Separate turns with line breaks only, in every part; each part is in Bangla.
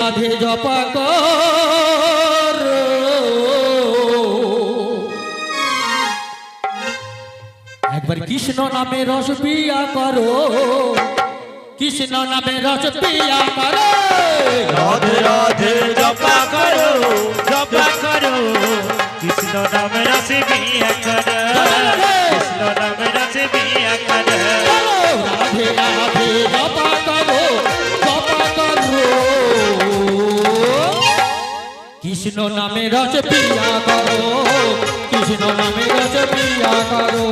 রাধে জপা কর। একবার কৃষ্ণ নামে রস পিয়া করো। কৃষ্ণ নামে রস পিয়া করো।
রাধে রাধে জপা করো জপা করো। কৃষ্ণ নাম রসে বিয়া করো। কৃষ্ণ নাম রসে বিয়া করো।
রাধে রাধে কৃষ্ণ নামে রস পিয়া করো কৃষ্ণ নামে রস পিয়া করো।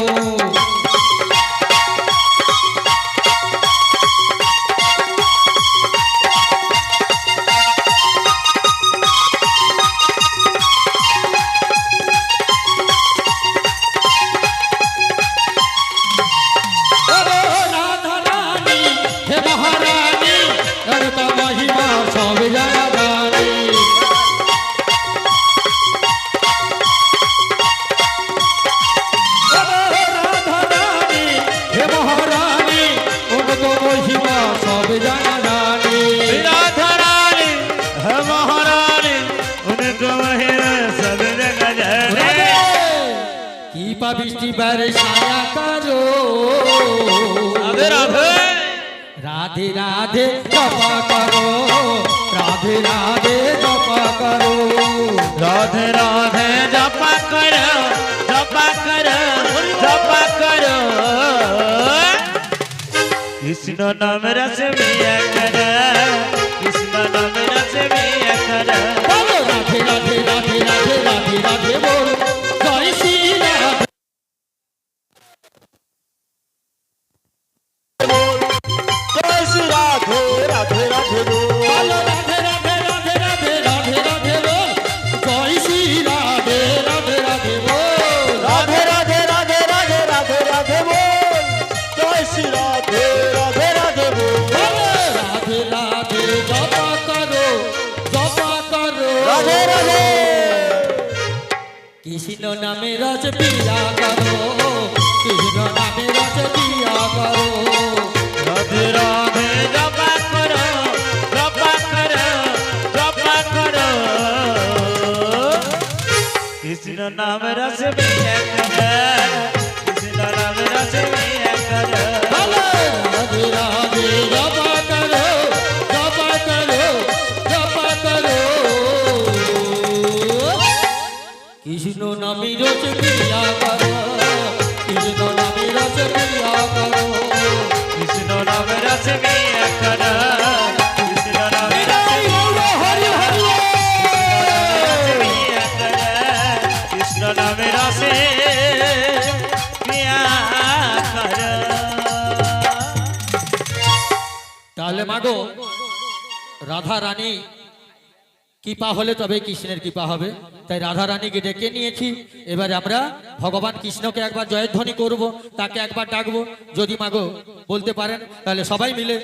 কৃপা বৃষ্টি বর্ষায়া করো
রাধে রাধে।
রাধে রাধে কপা করো। রাধে রাধে জপা করো। রাধে রাধে জপা করো জপা করো
জপা করো।
কৃষ্ণ নাম রস মিয়া করো কৃষ্ণ নামে রস পিয়া করো,
কৃষ্ণ নামে রস পিয়া
করো। রাধে রাধে, জপা করো জপা করো জপা করো। কৃষ্ণ নাম রস পিয়া তাহলে মাগো রাধা রানী কৃপা হলে তবে কৃষ্ণের কৃপা হবে। তাই রাধা রানীকে ডেকে নিয়েছি। এবারে আমরা ভগবান কৃষ্ণকে একবার জয়ধ্বনি করব তাকে একবার ডাকবো। যদি মাগো বলতে পারেন তাহলে সবাই মিলে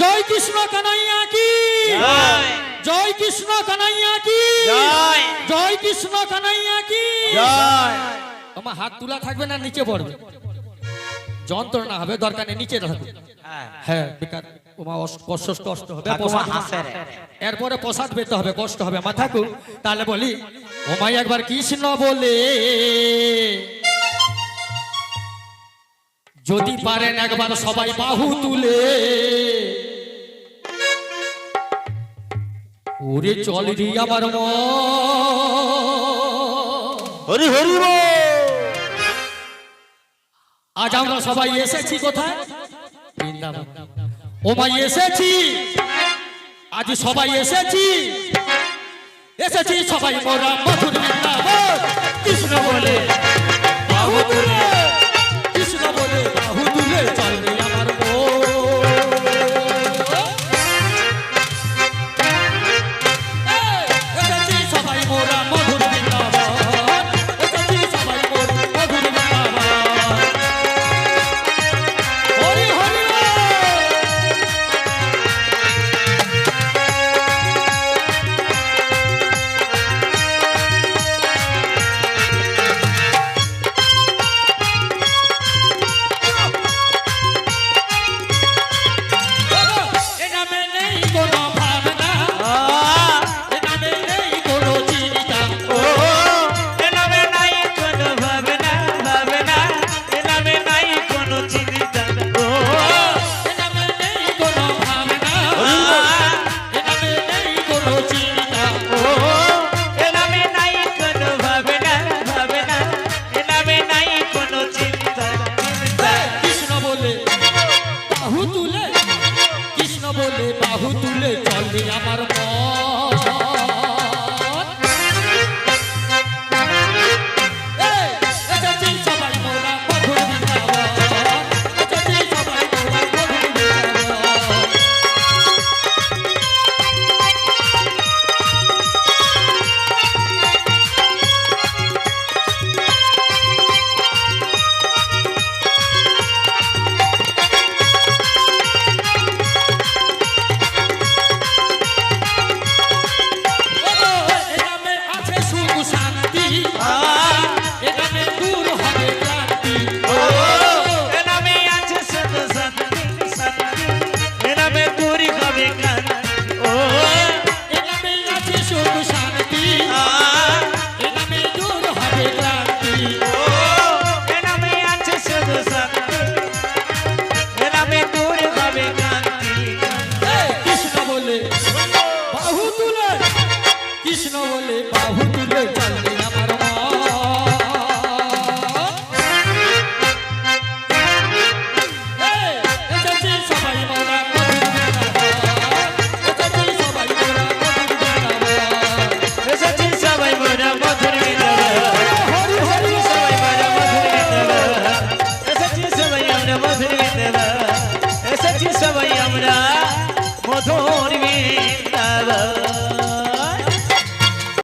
জয় কৃষ্ণ কানাইয়া কি?
জয়।
জয় কৃষ্ণ কানাইয়া কি?
জয়।
জয় কৃষ্ণ কানাইয়া কি? আমার হাত তোলা থাকবে না নিচে পড়বে। যন্ত্রণা হবে দরকার নেই নিচে থাকবে। হ্যাঁ। বেকার তোমার কষ্ট হবে এরপরে প্রসাদ পেতে হবে কষ্ট হবে। মা ঠাকুর তাহলে বলি ওমাই একবার কৃষ্ণ বলে যদি পারেন একবার সবাই বাহু তুলে। ওরে চল রি আমার মন।
হরি হরি
আজ আমরা সবাই এসেছি কোথায়? বৃন্দাবন। ওমাই এসেছি। আজ সবাই এসেছি। এসেছি সবাই মোরা মধুর বৃন্দাবন কৃষ্ণ বলে বাহু